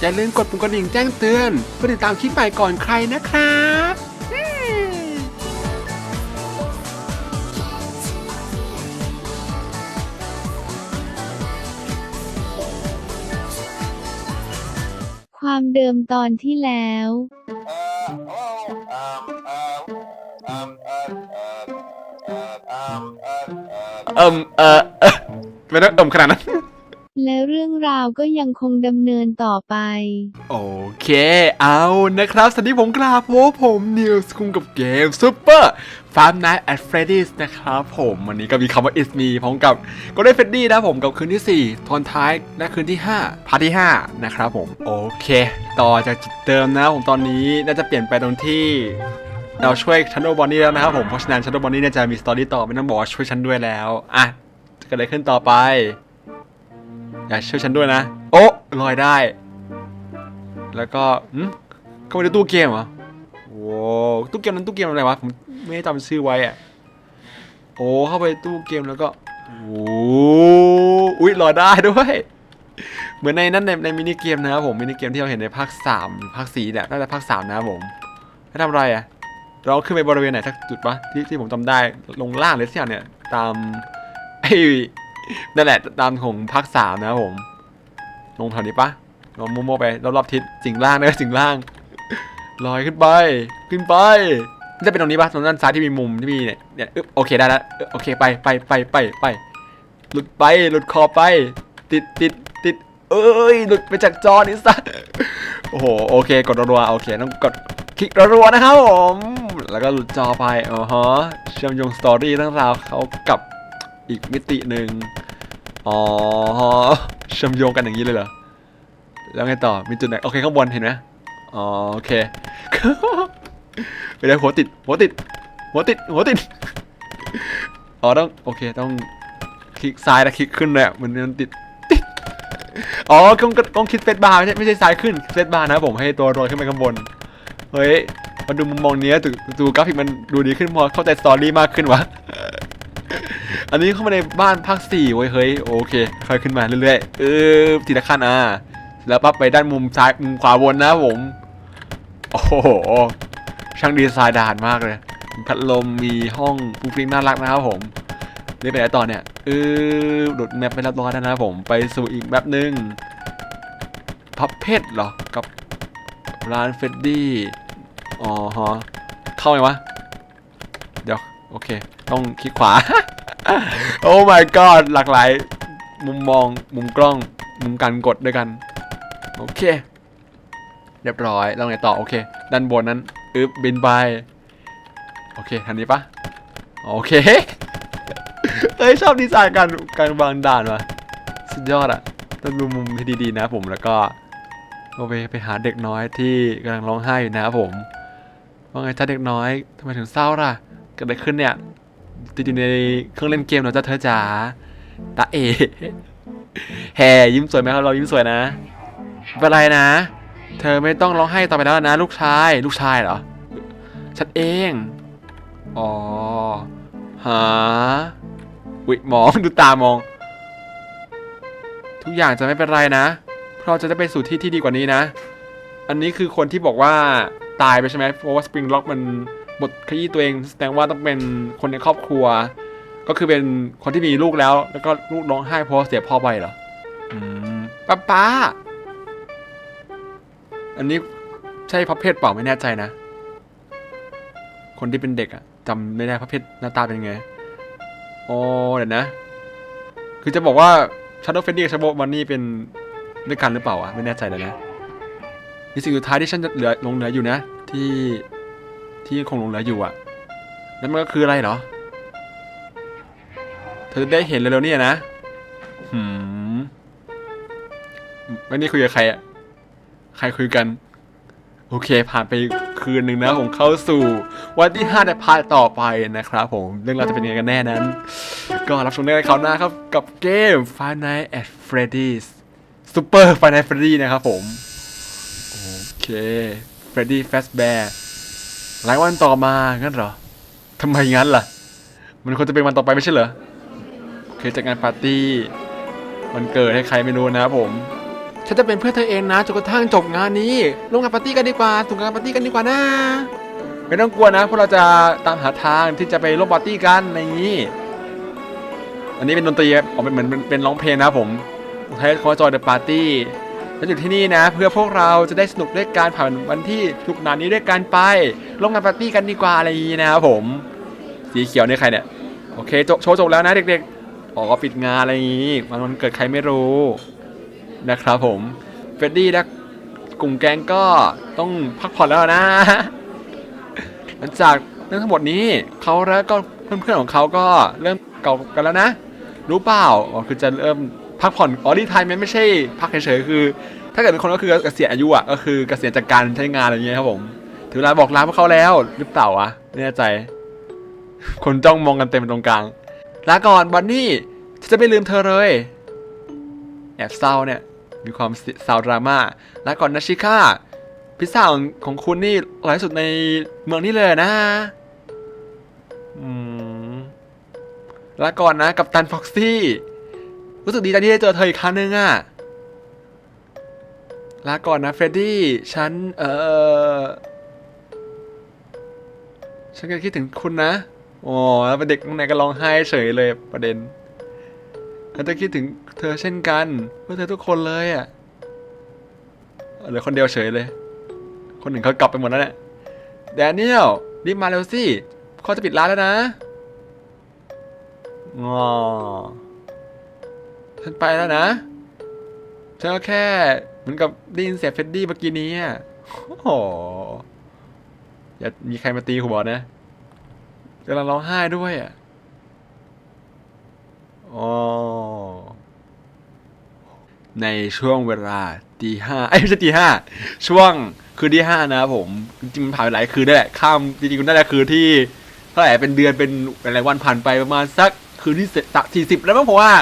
อย่าลืมกดปุ่มกระดิ่งแจ้งเตือนเพื่อติดตามคลิปใหม่ก่อนใครนะครับอืมความเดิมตอนที่แล้ว เอิมเออเอ่อไม่ต้องเอิมขนาดนั้น และเรื่องราวก็ยังคงดำเนินต่อไป โอเค เอานะครับ สวัสดีผมกราบผมผมนิวส์คุงกับเกม Super Five Nights at Freddy's นะครับผมวันนี้ก็มีคำว่า It's Me พร้อมกับก็ได้เฟรดดี้นะผมกับคืนที่ 4 ตอนท้ายและคืนที่ 5 พาร์ทที่ 5 นะครับผม โอเค ต่อจากจุดเดิมนะผมตอนนี้น่าจะเปลี่ยนไปตรงที่เราช่วยชันโดบอนนี่แล้วนะครับผมเพราะฉะนั้นชันโดบอนนี่เนี่ยจะมีสตอรี่ต่อไม่ต้องบอกว่าช่วยฉันด้วยแล้วอะจะเกิดอะไรขึ้นต่อไป อย่าช่วยฉันด้วยนะ โอ้ลอยได้ แล้วก็หืมเข้าไปในตู้เกมเหรอว้าวตู้เกมนั้นตู้เกมอะไรวะผมไม่ได้จำชื่อไว้อะโอ้เข้าไปตู้เกมแล้วก็โอ้อุ้ยลอยได้ด้วย เหมือนในนั้นในในมินิเกมนะครับผมมินิเกมที่เราเห็นในภาคสามภาคสี่เนี่ยน่าจะภาคสามนะครับผมให้ทำอะไรอะ เราขึ้นไปบริเวณไหนสักจุดปะที่ที่ผมจำได้ลงล่างเลยสิอย่างเนี่ย ตามไอ้ นั่นแหละตามของภาคสามนะครับผม ลงแถวนี้ปะลงมั่วๆไปรอบๆทิศสิงล่างนะสิงล่างลอยขึ้นไป ขึ้นไปจะเป็นตรงนี้ปะตรงด้านซ้ายที่มีมุมที่มีเนี่ยเนี่ยอึ๊บโอเคได้แล้วโอเคไปไปไปไปไป หลุดไปหลุดคอไป ติดติดติดเอ้ยหลุดไปจากจอนี้ซะโอ้โหโอเค กดรัวโอเคต้องกดคลิกรัวนะครับผมแล้วก็หลุดจอไปอ๋อฮะเชื่อมโยงสตอรี่เรื่องราวเขากับ อีกมิติหนึ่งอ๋อเชื่อมโยงกันอย่างนี้เลยเหรอ แล้วไงต่อ มีจุดไหน โอเคข้างบนเห็นไหมอ๋อโอเคไปได้หัวติด หัวติด หัวติด หัวติด อ๋อต้อง โอเคต้องคลิกซ้ายแล้วคลิกขึ้นเลยอะมันมันติดติด อ๋อต้องต้องคลิกเฟซบาร์ไม่ใช่ไม่ใช่ซ้ายขึ้นเฟซบาร์นะผมให้ตัวโรยขึ้นไปข้างบน เฮ้ยมาดูมุมมองเนี้ยดูดูกราฟิกมันดูดีขึ้นพอเข้าใจสตอรี่มากขึ้นวะ อันนี้เข้ามาในบ้านภาคสี่เว้ยเฮ้ยโอเคค่อยขึ้นมาเรื่อยๆเออทีละขั้นอะแล้วปั๊บไปด้านมุมซ้ายมุมขวาบนนะผมโอ้โหช่างดีไซน์ด่านมากเลยพัดลมมีห้องฟุ้งฟิ้งน่ารักนะครับผมนี่ไปไหนต่อเนี่ยเออหลุดแมปไปแล้วร้อยแล้วนะผมไปสู่อีกแบบหนึ่งพับเพชรเหรอกับร้านเฟดดี้อ๋อฮะเข้าไหมวะเดี๋ยว โอเค ต้องคลิกขวา โอ้ my god หลากหลาย มุมมอง มุมกล้อง มุมการกดด้วยกัน โอเค เรียบร้อย แล้วไงต่อ โอเค ด้านบนนั้น อึบบินไป โอเคทางนี้ปะโอเค เอ้ย ชอบดีไซน์การการวางด่านว่ะ สุดยอดอะต้องดูมุมที่ดีๆนะผมแล้วก็ก็ไปไปหาเด็กน้อยที่กำลังร้องไห้อยู่นะครับผม ว่าไงจ้าเด็กน้อยทำไมถึงเศร้าล่ะ กิดอะไรขึ้นเนี่ยติดอยู่ในเครื่องเล่นเกมเหรอจ้าเธอจ๋าตาเอแฮ่ยิ้มสวยไหมครับเรายิ้มสวยนะไม่เป็นไรนะ เธอไม่ต้องร้องไห้ต่อไปแล้วนะ ลูกชาย ลูกชายเหรอฉันเอง อ๋อหาวิมองดูตามอง ทุกอย่างจะไม่เป็นไรนะ เพราะจะได้ไปสู่ที่ที่ดีกว่านี้นะ อันนี้คือคนที่บอกว่าตายไปใช่ไหมเพราะว่าสปริงล็อกมัน บทขยี้ตัวเองแสดงว่าต้องเป็นคนในครอบครัว ก็คือเป็นคนที่มีลูกแล้ว แล้วก็ลูกร้องไห้เพราะเสียพ่อไปเหรออืมป้าป้า อันนี้ใช่พระเพศเปล่าไม่แน่ใจนะ คนที่เป็นเด็กอะจำไม่ได้พระเพศหน้าตาเป็นไงอ๋อเดี๋ยวนะ คือจะบอกว่าชาร์โดเฟนดี้กับชาโบมันนี่เป็นด้วยกันหรือเปล่าอะไม่แน่ใจเลยนะนี่สิ่งสุดท้ายที่ฉันจะเหลือหลงเหลืออยู่นะ ที่ ที่ยังคงหลงเหลืออยู่อะนั่นมันก็คืออะไรเหรอ เธอได้เห็นเร็วๆเนี่ยนะหืมวันนี้คุยกับใครอะใครคุยกัน โอเค ผ่านไปคืนหนึ่งนะผมเข้าสู่วันที่5ในพาร์ทต่อไปนะครับผมเรื่องราวจะเป็นยังไงกันแน่นั้น ก็รับชมได้ในคราวหน้าครับ กับเกม Five Nights at Freddy's Super Five Nights Freddy นะครับผม โอเค Freddy Fazbear หลายวันต่อมางั้นเหรอทำไมงั้นล่ะ มันควรจะเป็นวันต่อไปไม่ใช่เหรอเคยจัดงานปาร์ตี้วันเกิดให้ใครไม่รู้นะครับผมฉันจะเป็นเพื่อนเธอเองนะจนกระทั่งจบงานนี้ลงงานปาร์ตี้กันดีกว่าส่งงานปาร์ตี้กันดีกว่านะไม่ต้องกลัวนะพวกเราจะตามหาทางที่จะไปร่วมปาร์ตี้กันในนี้ อันนี้เป็นดนตรีครับอ๋อเป็นเหมือนเป็นเป็นร้องเพลงนะครับผมใช้คำว่าจอยเดอะปาร์ตี้ ฉันอยู่ที่นี่นะ เพื่อพวกเราจะได้สนุกด้วยการผ่านวันที่สนุกหนานนี้ด้วยกันไปร่วมงานปาร์ตี้กันดีกว่าอะไรอย่างนี้นะครับผม สีเขียวนี่ใครเนี่ย โอเคโชว์จบแล้วนะเด็กๆอ๋อปิดงานอะไรอย่างนี้มันวันเกิดใครไม่รู้นะครับผมเฟรดดี้และกลุ่มแกงก็ต้องพักผ่อนแล้วนะหลังจากเรื่องทั้งหมดนี้เขาแล้วก็เพื่อนๆของเขาก็เริ่มเก่ากันแล้วนะ รู้เปล่าอ๋อคือจะเริ่ม พักผ่อนอ๋อรีไทายมันไม่ใช่พักเฉยๆคือ ถ้าเกิดเป็นคนก็คือเกษียณอายุอะก็คือเกษียณจากการใช้งานอะไรเงี้ยครับผมถึงเวลาบอกลาพวกเขาแล้วหรือเปล่าวะไม่แน่ใจ คนจ้องมองกันเต็มตรงกลางลาก่อนบันนี่ฉันจะไม่ลืมเธอเลย แอบเศร้าเนี่ย มีความเศร้าดราม่าลาก่อนนะชิก้าพิซซ่าของคุณนี่อร่อยสุดในเมืองนี้เลยนะอืมลาก่อนนะกับตันฟ็อกซี่ รู้สึกดีใจที่ได้เจอเธออีกครั้งนึงอะลาก่อนนะเฟรดดี้ ฉัน เออฉันก็คิดถึงคุณนะอ๋อแล้วเป็นเด็กข้างในก็ร้องไห้เฉยเลยประเด็นฉันจะคิดถึงเธอเช่นกันเพื่อเธอทุกคนเลยอะเหลือคนเดียวเฉยเลย คนหนึ่งเขากลับไปหมดแล้วเนี่ยแดเนียลรีบมาเร็วสิเขาจะปิดร้านแล้วนะงอ ฉันไปแล้วนะฉันก็แค่เหมือนกับได้ยินเสียงเฟดดี้เมื่อกี้นี้อะโอ้โหอย่ามีใครมาตีหัวนะกำลังร้องไห้ด้วยอะอ๋อในช่วงเวลาตีห้าไอ้ยไม่ใช่ตีห้าช่วงคืนที่ห้านะครับผมจริงๆมันผ่านไปหลายคืนได้แหละข้ามจริงๆน่าจะคืนที่เท่าไหร่เป็นเดือนเป็นหลายวันผ่านไปประมาณสัก คืนที่เสร็จที่สิบแล้วมั้งผมว่า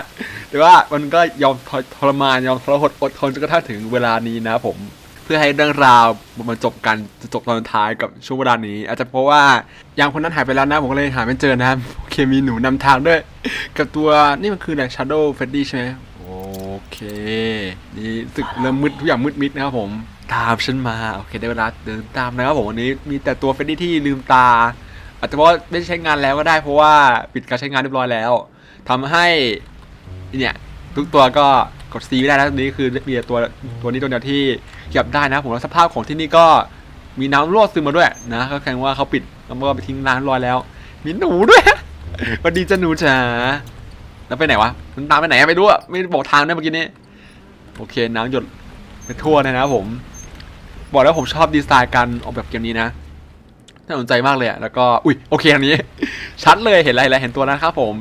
แต่ว่ามันก็ยอมทรมานยอมทรหดอดทนจนกระทั่งถึงเวลานี้นะผมเพื่อให้เรื่องราวมันจบกันจบตอนท้ายกับช่วงเวลานี้ อาจจะเพราะว่ายางคนนั้นหายไปแล้วนะผมก็เลยหาไม่เจอนะโอเคมีหนูนำทางด้วย กับตัวนี่มันคืออะไร Shadow Freddy ใช่ไหมโอเคนี่รู้สึกเริ่มมืดทุกอย่างมืดมิดนะครับผมตามฉันมา โอเคได้เวลาเดินตามนะครับผมวันนี้มีแต่ตัวเฟรดดี้ที่ลืมตา อาจจะเพราะว่าไม่ใช้งานแล้วก็ได้เพราะว่าปิดการใช้งานเรียบร้อยแล้วทำให้เนี่ยทุกตัวก็กด C ไม่ได้นะตรงนี้คือมีต่ตัวตัวนี้ตัวเดียวที่เก็บได้นะผมแล้วสภาพของที่นี่ก็มีน้ำรั่วซึมมาด้วยนะก็แสดงว่าเขาปิดแล้วก็ไปทิ้งน้ำเรียบร้อยแล้ว มีหนูด้วยสวัสดีจ้าหนูจ๋าแล้วไปไหนวะมันตามไปไหนไม่รู้อะไม่บอกทางด้วยเมื่อกี้นี้โอเคน้ำหยดไปทั่วเลยนะผม บอกแล้วผมชอบดีไซน์การออกแบบเกมนี้นะ น่าสนใจมากเลยอะแล้วก็ อุ้ยโอเคอันนี้ ชัดเลยเห็นอะไรแล้วเห็นตัวนะครับผม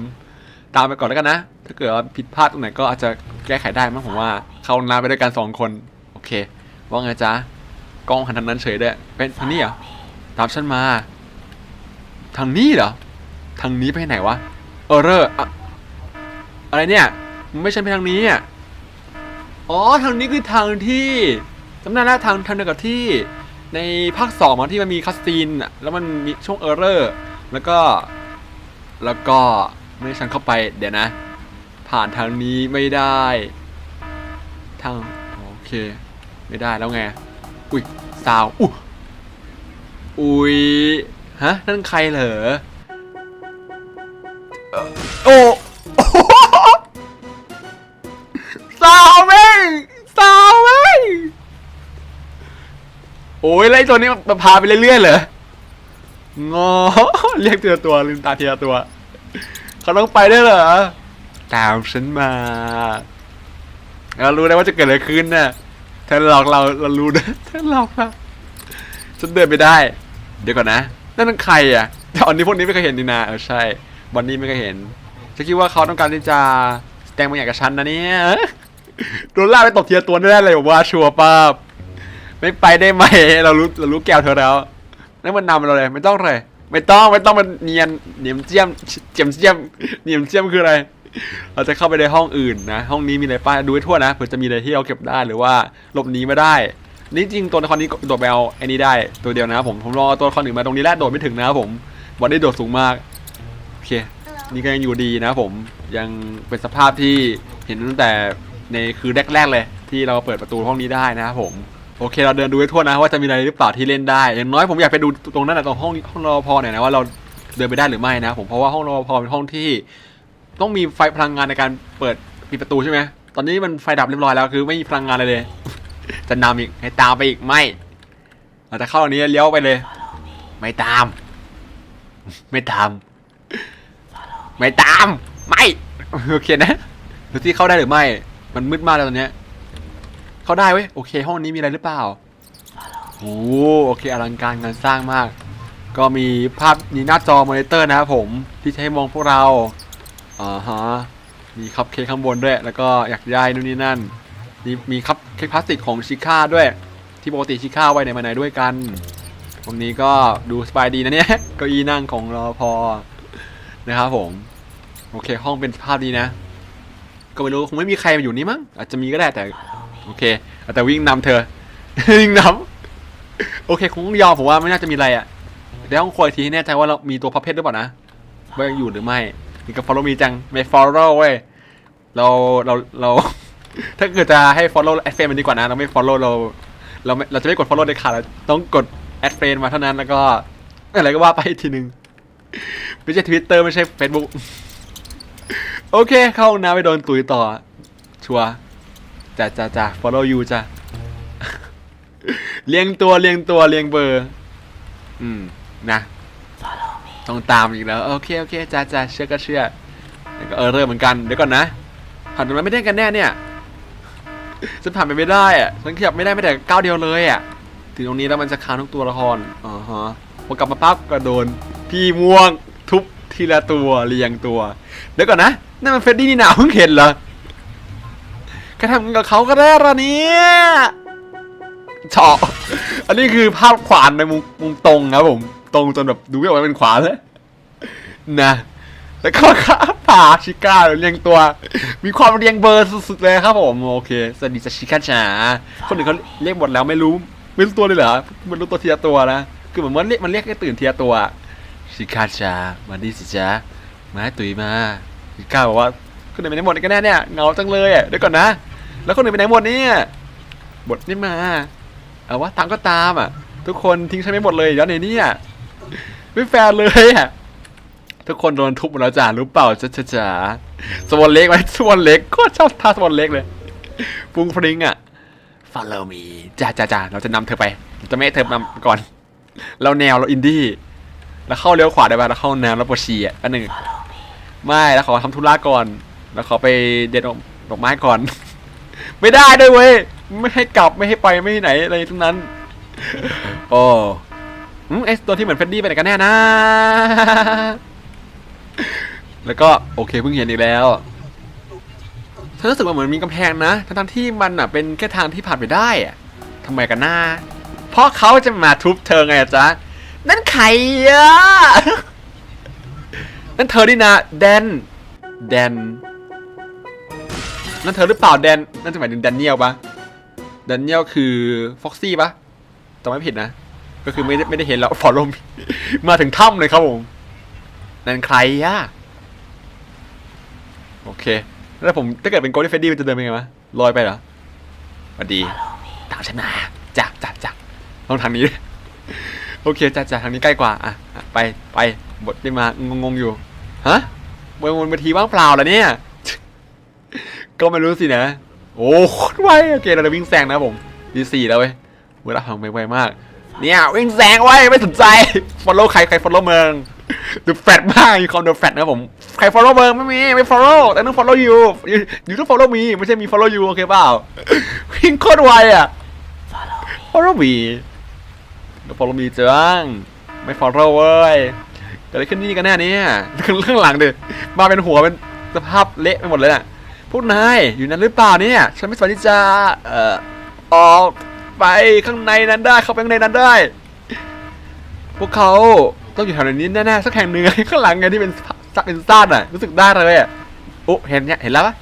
ตามไปก่อนแล้วกันนะ ถ้าเกิดว่าผิดพลาดตรงไหนก็อาจจะแก้ไขได้มั้งผมว่า เข้าน้ำไปด้วยกันสองคน โอเค ว่าไงจ๊ะกล้องหันทางนั้นเฉยด้วยเป็นทางนี้เหรอ ตามฉันมา ทางนี้เหรอ ทางนี้ไปไหนวะ เออเรออะอะไรเนี่ย มันไม่ใช่ไปทางนี้อะ อ๋อ ทางนี้คือทางที่จำได้แล้วทางทางเดียวกับที่ ในภาคสองมันที่มันมีคัสซีนอะแล้วมันมีช่วงเออร์เรอร์แล้วก็แล้วก็ไม่ฉันเข้าไปเดี๋ยวนะ ผ่านทางนี้ไม่ได้ ทางโอเค ไม่ได้แล้วไง อุ้ยสาวอุ้ยอุ้ยฮะนั่นใครเหรอโอ้ อ้ยแล้วไอ้ตัวนี้มันพาไปเรื่อยๆเหรองอเรียกทีละตัวลืมตาทีละตัว เขาต้องไปได้เหรอ ตามฉันมาเรารู้ได้ว่าจะเกิดอะไรขึ้นน่ะเธอหลอกเราเรารู้นะเธอหลอกเราฉันเดินไปได้ เดี๋ยวก่อนนะ นั่นนใครอะตอนนี้พวกนี้ไม่เคยเห็นนี่นาเออใช่บอนนี่ไม่เคยเห็นฉันคิดว่าเขาต้องการที่จะแสดงบางอย่างกับฉันนะเนี่ยโดนล่าไปตบทีละตัวแน่เลยว่าชัวร์ป้าบ ไม่ไปได้ไหมเรารู้เรารู้แก้วเธอแล้วนั่นมันนำเราเลย ไม่ต้องเลย ไม่ต้องไม่ต้องมันเนียนเนียมเจียมเจียมเจียมเนียมเจียมคืออะไร เราจะเข้าไปในห้องอื่นนะห้องนี้มีอะไรป้ายดูให้ทั่วนะเผื่อจะมีอะไรที่เราเก็บได้หรือว่าหลบหนีไม่ได้นี่จริงตัวละครนี้โดดไปเอาไอ้นี้ได้ตัวเดียวนะครับผมผมรอตัวละครหนึ่งมาตรงนี้แล้วโดดไม่ถึงนะครับผมวันนี้โดดสูงมากโอเค นี่ก็ยังอยู่ดีนะครับผมยังเป็นสภาพที่เห็นตั้งแต่ในคือแรกๆเลย ที่เราเปิดประตูห้องนี้ได้นะครับผม โอเคเราเดินดูให้ทั่วนะว่าจะมีอะไรหรือเปล่าที่เล่นได้ อย่างน้อยผมอยากไปดูตรงนั้นนะตรงห้องห้องรอพอหน่อยนะว่าเราเดินไปได้หรือไม่นะ ผมเพราะว่าห้องรอพอเป็นห้องที่ต้องมีไฟพลังงานในการเปิดปิดประตูใช่ไหมตอนนี้มันไฟดับเรียบร้อยแล้วคือไม่มีพลังงานเลยจะนำอีกให้ตามไปอีกไม่เราจะเข้าอันนี้เลี้ยวไปเลย ไม่ตาม ไม่ตาม ไม่ตาม ไม่ โอเคนะดูที่เข้าได้หรือไม่ มันมืดมากแล้วตอนเนี้ย เข้าได้เว้ยโอเค ห้องนี้มีอะไรหรือเปล่าโอ้โอเคอลังการงานสร้างมาก ก็มีภาพมีหน้าจอมอนิเตอร์นะครับผมที่ใช้มองพวกเราอ่าฮะมีคัพเค้กข้างบนด้วย แล้วก็อยากได้นู่นนี่นั่นมีมีคัพเค้กพลาสติกของชิค่าด้วย ที่ปกติชิค่าไว้ในมาในด้วยกันตรงนี้ก็ดูสบายดีนะเนี่ยเก้าอี้นั่งของรอพอนะครับผม โอเคห้องเป็นภาพดีนะ ก็ไม่รู้คงไม่มีใครมาอยู่นี่มั้งอาจจะมีก็ได้แต่ โอเคแต่วิ่งนำเธอ วิ่งนำโอเคคงต้องยอมผมว่าไม่น่าจะมีอะไรอะเดี๋ยวต้องคอยทีให้แน่ใจว่าเรามีตัวพับเพชรหรือเปล่านะว่ายังอยู่หรือไม่นี่ก็ follow มีจังไม่ follow เว้ยเราเราเรา ถ้าเกิดจะให้ follow แอดเฟนมันดีกว่านะ เราไม่ follow เราเราเราจะไม่กด follow เด็ดขาดเราต้องกดแอดเฟนมาเท่านั้นแล้วก็อะไรก็ว่าไปทีหนึ่งไม่ใช่ Twitter ไม่ใช่ Facebook โอเคเข้าห้องน้ำไปโดนตุยต่อ ชัวร์ จ้ะจ้ะจ้ะ follow you จ้ะเรียงตัวเรียงตัวเรียงเบอร์ อืม นะ ต้องตามอีกแล้ว โอเค โอเคจ้าจ้าเชื่อก็เชื่อแล้วก็เออเริ่มเหมือนกัน เดี๋ยวก่อนนะ ผ่านตรงนั้นไม่ได้กันแน่เนี่ยฉันผ่านไปไม่ได้อะฉันขยับไม่ได้ไม่แต่ก้าวเดียวเลยอะถึงตรงนี้แล้วมันจะค้างทุกตัวละครอ๋อฮะพอกลับมาปั๊บก็โดน พี่ม่วงทุบทีละตัวเรียงตัว เดี๋ยวก่อนนะนั่นมันเฟรดดี้นี่หนาเพิ่งเห็นเหรอ แกทำกับเขาก็ได้ละเนี่ยเฉาะอันนี้คือภาพขวานในมุมมุมตรงครับผมตรงจนแบบดูไม่ออกว่าเป็นขวานเลยนะแล้วก็ครับผ่าชิก้าเรียงตัว มีความเรียงเบอร์สุดๆเลยครับผมโอเคสวัสดีชิก้าจ๋าคนอื่นเขาเรียกหมดแล้วไม่รู้ไม่รู้ตัวเลยเหรอมันรู้ตัวเทีละตัวนะคือเหมือนมันเรียกมันเรียกให้ตื่นเทีละตัวชิก้าจ๋ามาดีสิจ๊ะมาให้ตุ๋ยมาชิก้าบอกว่า คนอื่นไปไหนหมดกันแน่เนี่ยเหงาจังเลยอะเดี๋ยวก่อนนะ แล้วคนอื่นไปไหนหมดเนี่ยบทนี่มาเอาว่าตามก็ตามอะ ทุกคนทิ้งฉันไม่หมดเลยย้อนในนี่อะไม่แฟร์เลยอะทุกคนโดนทุบหมดแล้วจ้ารู้เปล่าจ้าจ้าจ้าสวอนเล็กไหมสวอนเล็กก็ชอบท่าสวอนเล็กเลยปุ้งฟริงอะ follow me จ้าจ้าจ้าเราจะนำเธอไปจะไม่ให้เธอนำก่อน เราแนวเราอินดี้แล้วเข้าเลี้ยวขวาได้ป่ะแล้วเข้าน้ำแล้วปวดฉี่อะอันหนึ่งไม่แล้วขอทำธุระก่อน แล้วเขอไปเด็ดดอกดอกไม้ก่อน ไม่ได้ด้วยเว้ย ไม่ให้กลับไม่ให้ไปไม่ให้ไหนอะไรทั้งนั้น โอ้อืมไอตัวที่เหมือนเฟรดดี้ไปไหนกันแน่นะ แล้วก็โอเคเพิ่งเห็นอีกแล้วฉันรู้สึกว่าเหมือนมีกำแพงนะ ทั้งที่มันอะเป็นแค่ทางที่ผ่านไปได้อะทำไมกันนะเพราะเขาจะมาทุบเธอไงจ๊ะ นั่นใครอะ นั่นเธอนี่นะแดน แดน นั่นเธอหรือเปล่าแดน นั่นจะหมายถึงแดนเนียลปะแดนเนียลคือฟ็อกซี่ปะจำไม่ผิดนะ ก็คือไม่ได้ไม่ได้เห็นแล้วฟอลลมมาถึงถ้ำเลยครับผม นั่นใครอะโอเค แล้วผมถ้าเกิดเป็นโกลเด้นเฟดดี้มันจะเดินเป็นไงวะลอยไปเหรอสวัสดีตามฉันมาจ้ะจ้ะจ้ะต้องทางนี้ โอเคจ้ะจ้ะทางนี้ใกล้กว่า อะ ไปไปบทได้มางงๆอยู่ ฮะบนบนเวทีว่างเปล่าเหรอเนี่ย ก็ไม่รู้สินะ โอ้โคตรไวโอเคเราจะวิ่งแซงนะผมดีสี่แล้วเว้ยเวลาผ่านไปไวมาก เนี่ยวิ่งแซงไว้ไม่สนใจ follow ใครใคร follow เมืองดูแฟตมากมีความดูแฟตนะผมใคร follow เมืองไม่มีไม่ follow แต่ต้อง follow you อยู่ต้อง follow me ไม่ใช่มี follow you โอเคเปล่าวิ่งโคตรไวอะ follow me แล้ว follow me จังไม่ follow เว้ยเกิดอะไรขึ้นนี่กันแน่เนี่ยข้างหลังดิมาเป็นหัวเป็นสภาพเละไปหมดเลยน่ะ พวกนายอยู่นั้นหรือเปล่าเนี่ยฉันไม่สวัสดีจ้าเอ่อออกไปข้างในนั้นได้เข้าไปข้างในนั้นได้ พวกเขาต้องอยู่แถวนี้แน่ๆสักแห่งหนึ่งข้างหลังไงที่เป็นซักเป็นซ่านอะรู้สึกได้เลยอะโอ้เห็นเนี่ยเห็นแล้วปะ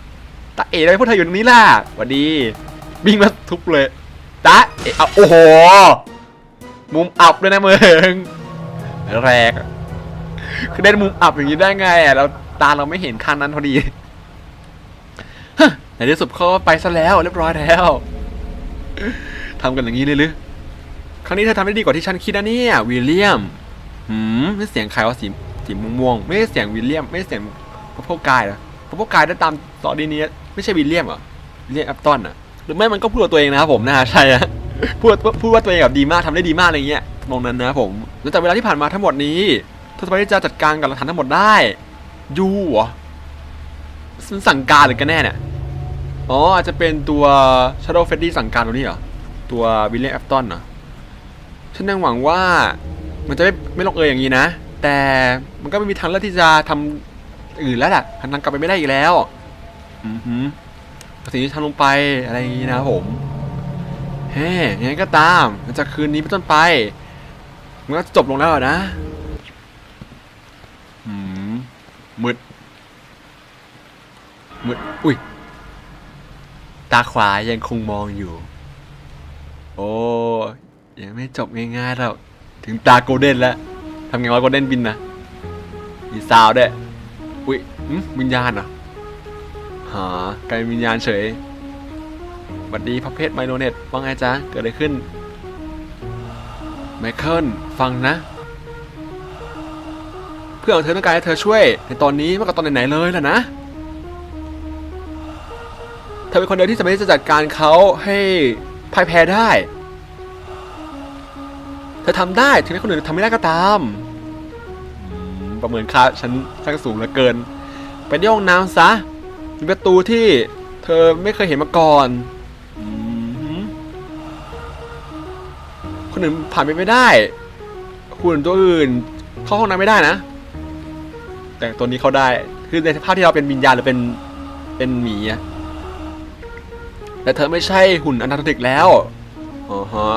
ตาเอ๋เลยพวกเธออยู่ตรงนี้ล่ะสวัสดีวิ่งมาทุบเลยตาเอ๋อโอ้โหมุมอับเลยนะมึงแรกคือได้มุมอับอย่างนี้ได้ไงอะเราตาเราไม่เห็นข้างนั้นพอดี ในที่สุดเขาไปซะแล้วเรียบร้อยแล้วทำกันอย่างนี้เลยหรือครั้งนี้เธอทำได้ดีกว่าที่ฉันคิดนะเนี่ยวิลเลียมหืมนี่เสียงใครวะสีสีม่วงๆไม่ใช่เสียงวิลเลียม ไม่ใช่เสียงพระโพกายหรอพระโพกายได้ตามสอดีนี้ไม่ใช่วิลเลียมเหรอวิลเลียมแอปตันอะหรือไม่มันก็พูดตัวเองนะครับผมน่าใช่อะพูดพูดว่าตัวเองแบบดีมากทำได้ดีมากอะไรเงี้ยมองนั้นนะผมหลังจากเวลาที่ผ่านมาทั้งหมดนี้เธอสามารถที่จะจัดการกับหลักฐานทั้งหมดได้ยูเหรอมันสั่งการหรือกันแน่เนี่ย อ๋ออาจจะเป็นตัว Shadow f e d d y สั่งการตัวนี้เหรอ ตัววิลเลียมแอปตันเหรอ ฉันยังหวังว่ามันจะไม่ไม่ลงเอยอย่างนี้นะ แต่มันก็ไม่มีทางเลือกที่จะทำอื่นแล้วล่ะหันทางกลับไปไม่ได้อีกแล้ว อือหือสิ่งที่ทำลงไปอะไรอย่างนี้นะครับผมเฮ้ยยังไงก็ตามหลังจากคืนนี้เป็นต้นไปมันก็จบลงแล้วอะนะอืมมืดมืดอุ้ยตาขวายังคงมองอยู่ โอ้ยังไม่จบง่ายๆหรอกถึงตาโกลเด้นแล้วทำไงวะโกลเด้นบินนะมีซาวด้วยอุ้ยวิญญาณเหรอหากลายเป็นวิญญาณเฉยบัดดีพระเพชรไมโลเนตว่าไงจ๊ะเกิดอะไรขึ้นไมเคิลฟังนะ เพื่อนของเธอต้องการให้เธอช่วย ในตอนนี้มากกว่าตอนไหนๆเลยล่ะนะ อเป็นคนเดียวที่สามารถจะจัดการเขาให้พ่ายแพ้ได้เธอทำได้ถึงแม้คนอื่นทำไม่ได้ก็ตามประเมินค่าฉันช่างสูงเหลือเกิน ไปที่ห้องน้ำซะมีประตูที่เธอไม่เคยเห็นมาก่อนคนอื่นผ่านไปไม่ได้คุณตัวอื่นเข้าห้องน้ำไม่ได้นะ แต่ตัวนี้เขาได้คือในสภาพที่เราเป็นวิญญาณหรือเป็นเป็นหมีอะ แต่เธอไม่ใช่หุ่นอนาโตติกแล้วอ๋อฮะ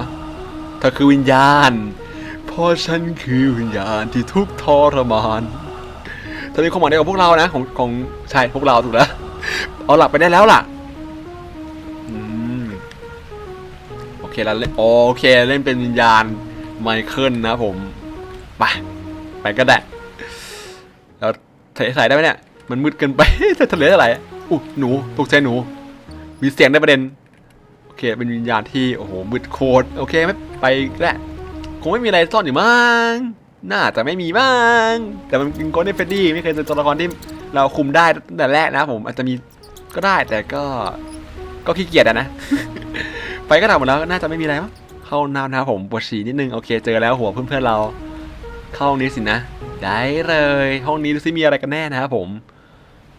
เธอคือวิญญาณ เพราะฉันคือวิญญาณที่ทุกทรมานเธอมีความหมายเดียวกับพวกเรานะ ของของใช่พวกเราถูกแล้วเอาหลับไปได้แล้วล่ะอืมโอเคแล้วเล่นโอเคเล่นเป็นวิญญาณไมเคิลนะผมไปไปก็ได้แล้วทะเลทรายได้ไหมเนี่ย มันมืดเกินไปทะเลอะไรอุ๊ยหนูตกใจหนู มีเสียงในประเด็น โอเค เป็นวิญญาณที่ โอ้โหมืดโคตรโอเคไม่ไปก็ได้คงไม่มีอะไรซ่อนอยู่มั้งน่าจะไม่มีมั้งแต่มันเป็นโกลเด้นเฟดดี้ไม่เคยเป็นตัวละครที่เราคุมได้ตั้งแต่แรกนะผมอาจจะมีก็ได้แต่ก็ก็ขี้เกียจอะนะ ไปก็ทำหมดแล้วน่าจะไม่มีอะไรมั้งเข้าน้ำนะผมปวดฉี่นิดนึงโอเคเจอแล้วหัวเพื่อนๆเรา เข้าห้องนี้สินะได้เลย ห้องนี้ดูซิมีอะไรกันแน่นะครับผม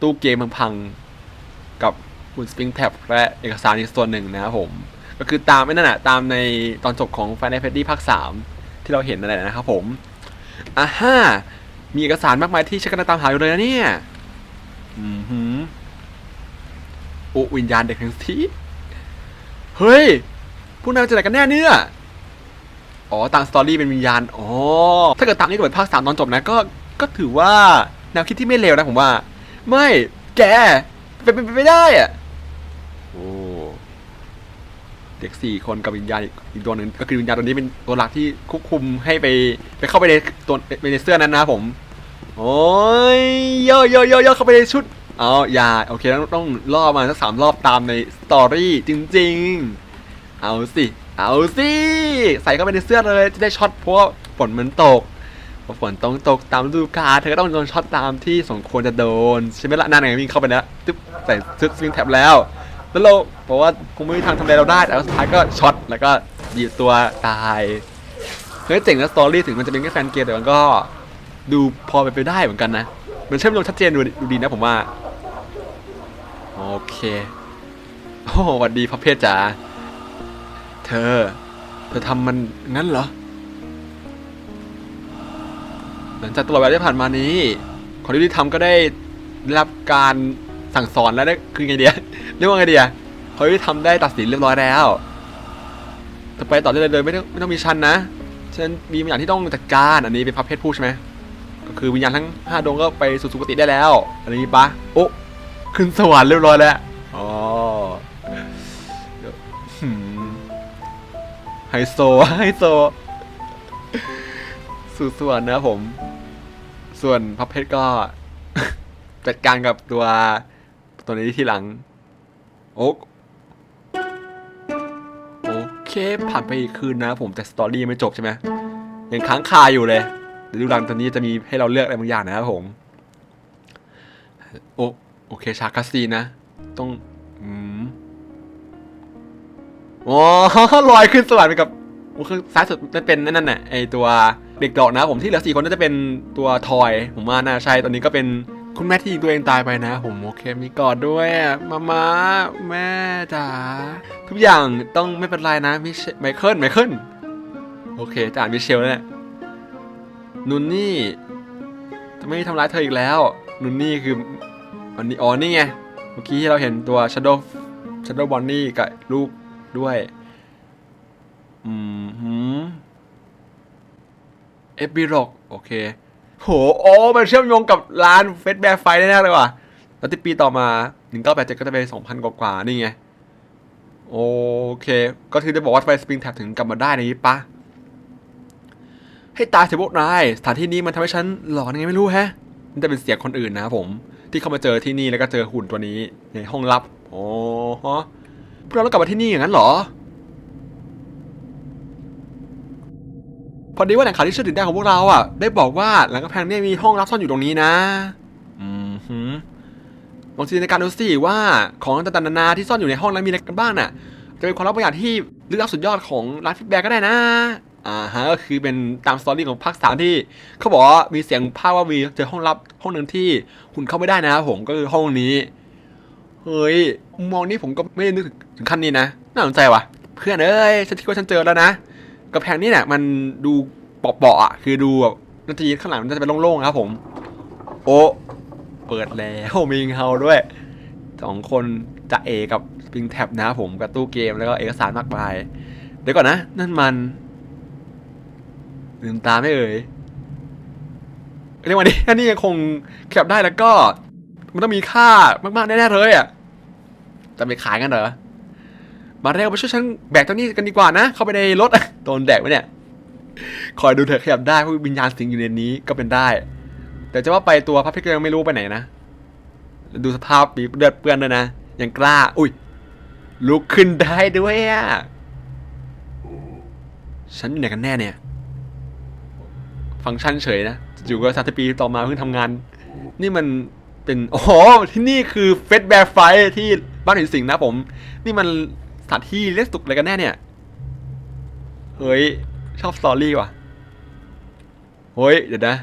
ตู้เกมพังๆกับ หุ่นสปริงแท็บและเอกสารอีกส่วนหนึ่งนะครับผม ก็คือตามไอ้นั่นแหะตามในตอนจบของ Final Fantasy ภาค3ที่เราเห็นนั่นแหละนะครับผมอ่าฮ่ามีเอกสารมากมายที่ฉันกำลังตามหาอยู่เลยนะเนี่ย อืมหืมโอ้วิญญาณเด็กทั้งทีเฮ้ย พวกนายจะไหนกันแน่เนี่ย อ๋อ ต่ามสตอรี่เป็นวิญญาณ อ๋อ ถ้าเกิดตามนี้ก็เป็นภาคสามตอนจบนะ ก็ ก็ถือว่าแนวคิดที่ไม่เลวนะผมว่า ไม่ แก เป็นไปไม่ได้อะ โอ้ เด็กสี่คนกับวิญญาณอีกอีกตัวหนึ่งก็คือวิญญาณตัวนี้เป็นตัวหลักที่ควบคุมให้ไปไปเข้าไปในตัวไปในเสื้อนั้นนะผม โอ้ยย่อย่อย่อย่อเข้าไปในชุดเอาอย่าโอเคต้องต้องล่อมาสักสามรอบตามในสตอรี่จริง ๆ เอาสิเอาสิใส่เข้าไปในเสื้อเลยจะได้ช็อตเพราะฝนมันตกพอฝนต้องตกตามฤดูกาลเธอก็ต้องโดนช็อตตามที่สมควรจะโดนใช่ไหมล่ะนั่นไงวิ่งเข้าไปแล้วตึ๊บใส่ชุดวิงแท็บแล้ว แล้วเราบอกว่าคงไม่มีทางทำอะไรเราได้แต่ว่าสุดท้ายก็ช็อตแล้วก็ดีบตัวตายเฮ้ยเจ๋งนะสตอรี่ถึงมันจะเป็นแค่แฟนเกมแต่มันก็ดูพอไปนไปได้เหมือนกันนะมันเชื่อมโยงชัดเจนดูดูดีนะผมว่า โอเคโอ้วัสดีพระเพชรจ๋าเธอ เธอทำมันงั้นเหรอ หลังจากตลอดเวลาที่ผ่านมานี้คนที่ทำก็ได้ได้รับการสั่งสอนแล้วได้คือไงเดีย เรียกว่าไงเดียเขาที่ทำได้ตัดสินเรียบร้อยแล้วจะไปต่อได้เลยเลยไม่ต้องไม่ต้องมีชั้นนะฉันมีบางอย่างที่ต้องจัดการอันนี้เป็นพับเพชรพูดใช่ไหมก็คือวิญญาณทั้งห้าดวงก็ไปสู่สุคติได้แล้ว อันนี้ปะโอ้ขึ้นสวรรค์เรียบร้อยแล้วอ๋อไฮโซไฮโซสู่สวรรค์นะผม ส่วนพับเพชรก็ จัดการกับตัวตัวนี้ที่หลัง โอโอเค ผ่านไปอีกคืนนะผมแต่สตอรี่ยังไม่จบใช่ไหมยังค้างคาอยู่เลยเดี๋ยวดูหลังตอนนี้จะมีให้เราเลือกอะไรบางอย่างนะครับผมโอโอเคชาคาซีนะ ต้องอืมอ๋อลอยขึ้นสวรรค์ไปกับโอ้คือซ้ายสุดนั่นเป็นนั่นน่ะไอตัวเด็กดอกนะผมที่เหลือสี่คนน่าจะเป็นตัวทอย ผมว่าน่าใช่ตอนนี้ก็เป็น คุณแม่ที่ยิงตัวเองตายไปนะผมโอเคมีกอดด้วยอะมามาแม่จ๋าทุกอย่างต้องไม่เป็นไรนะมิเชไมเคิลไมเคิลโอเคจะอ่านมิเชลแล้วเนี่ยนุนนี่จะไม่ทำร้ายเธออีกแล้ว นุนนี่คืออันนี้อ๋อนี่ไงเมื่อกี้ที่เราเห็นตัว Shadow Shadow Bonnie กับลูกด้วย อืมหืมเอฟบีร็อกโอเค โหโอ้มันเชื่อมโยงกับร้านเฟสแบร์ไฟแน่ๆเลยว่ะ แล้วที่ปีต่อมา 1987 ก็จะเป็น2,000 กว่าๆนี่ไง โอเค ก็คือจะบอกว่าไปสปริงแท็บถึงกลับมาได้ในนี้ปะ ให้ตายเถอะพวกนาย สถานที่นี้มันทำให้ฉันหลอนยังไงไม่รู้แฮะนี่จะเป็นเสียงคนอื่นนะครับผม ที่เข้ามาเจอที่นี่แล้วก็เจอหุ่นตัวนี้ในห้องลับ โอ๋อฮะพวกเราต้องกลับมาที่นี่อย่างนั้นเหรอ พอดีว่าแหล่งข่าวที่เชื่อถือได้ของพวกเราอะได้บอกว่าหลังกำแพงเนี่ยมีห้องลับซ่อนอยู่ตรงนี้นะ อืมหืมลองจินตนาการดูสิว่าของต่างๆนานาที่ซ่อนอยู่ในห้องนั้นมีอะไรกันบ้างน่ะ จะเป็นความลับบางอย่างที่ลึกลับสุดยอดของร้านฟิกแบกก็ได้นะอ่าฮะก็คือเป็นตามสตอรี่ของภาคสามที่เขาบอกว่ามีเสียงภาพว่ามีเจอห้องลับห้องหนึ่งที่คุณเข้าไม่ได้นะครับผมก็คือห้องนี้เฮ้ยมองนี้ผมก็ไม่ได้นึกถึงขั้นนี้นะน่าสนใจว่ะ เพื่อนเอ้ยฉันคิดว่าฉันเจอแล้วนะ กระแพงนี่เนี่ยมันดูเปาะๆอะคือดูแบบนาทีข้างหลังมันจะเป็นโล่งๆครับผม โอ้เปิดแล้วมีเงาด้วยสองคนจะเอกับสปริงแท็บนะครับผมกับตู้เกมแล้วก็เอกสารมากมาย เดี๋ยวก่อนนะ นั่นมันลืมตาไม่เอ่ยเรียกว่านี้ถ้านี่ยังคงแคปได้แล้วก็ มันต้องมีค่ามากๆแน่ๆเลยอะจะไปขายกันเหรอ มาเร็วมาช่วยฉันแบกตัวนี้กันดีกว่านะ เข้าไปในรถโดนแดกไหมเนี่ย คอยดูเถอะขยับได้เพราะวิญญาณสิงอยู่ในนี้ก็เป็นได้ แต่จะว่าไปตัวพับพิกยังไม่รู้ไปไหนนะ ดูสภาพมีเลือดเปื้อนด้วยนะ ยังกล้า อุ้ย ลุกขึ้นได้ด้วยอะ ฉันอยู่ไหนกันแน่เนี่ย ฟังก์ชันเฉยนะ อยู่ก็สามสิบปีต่อมาเพิ่งทำงาน นี่มันเป็น โอ๋อที่นี่คือเฟสแบร์ไฟที่บ้านหินสิงนะผม นี่มัน ถานที่เล็กสุดอะไรกันแน่เนี่ย เฮ้ย ชอบสตอรี่ว่ะ เฮ้ย เดี๋ยวนะ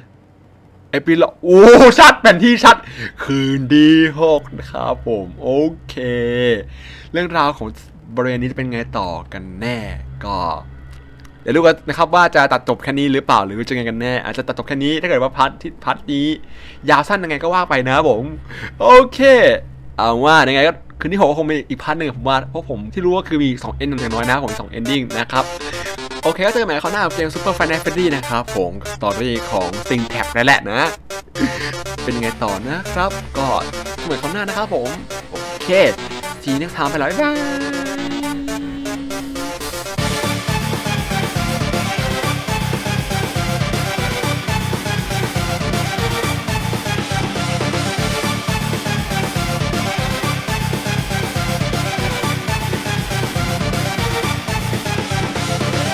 ไอปีละโอ้ชัดแผนที่ชัด คืนดีหกนะครับผม โอเค เรื่องราวของบริเวณนี้จะเป็นไงต่อกันแน่ ก็เดี๋ยวรู้กันนะครับว่าจะตัดจบแค่นี้หรือเปล่าหรือจะไงกันแน่ อาจจะตัดจบแค่นี้ถ้าเกิดว่าพาร์ทที่พาร์ทนี้ ยาวสั้นยังไงก็ว่าไปนะผม โอเค เอาว่ายังไงก็คืนที่หกคงเป็นอีกพาร์ทหนึ่งผมว่าเพราะผมที่รู้ก็คือมี2 end อย่างน้อยนะครับผม2 ending นะครับโอเคก็เจอกันใหม่คราวหน้ากับเกม Super Final Fantasy นะครับผมตอรี่ของซิงแท็บนั่นแหละนะ เป็นยังไงต่อนะครับ ก็เหมือนคราวหน้านะครับผม โอเค ทีนี้ทามไปแล้วบ๊ายบาย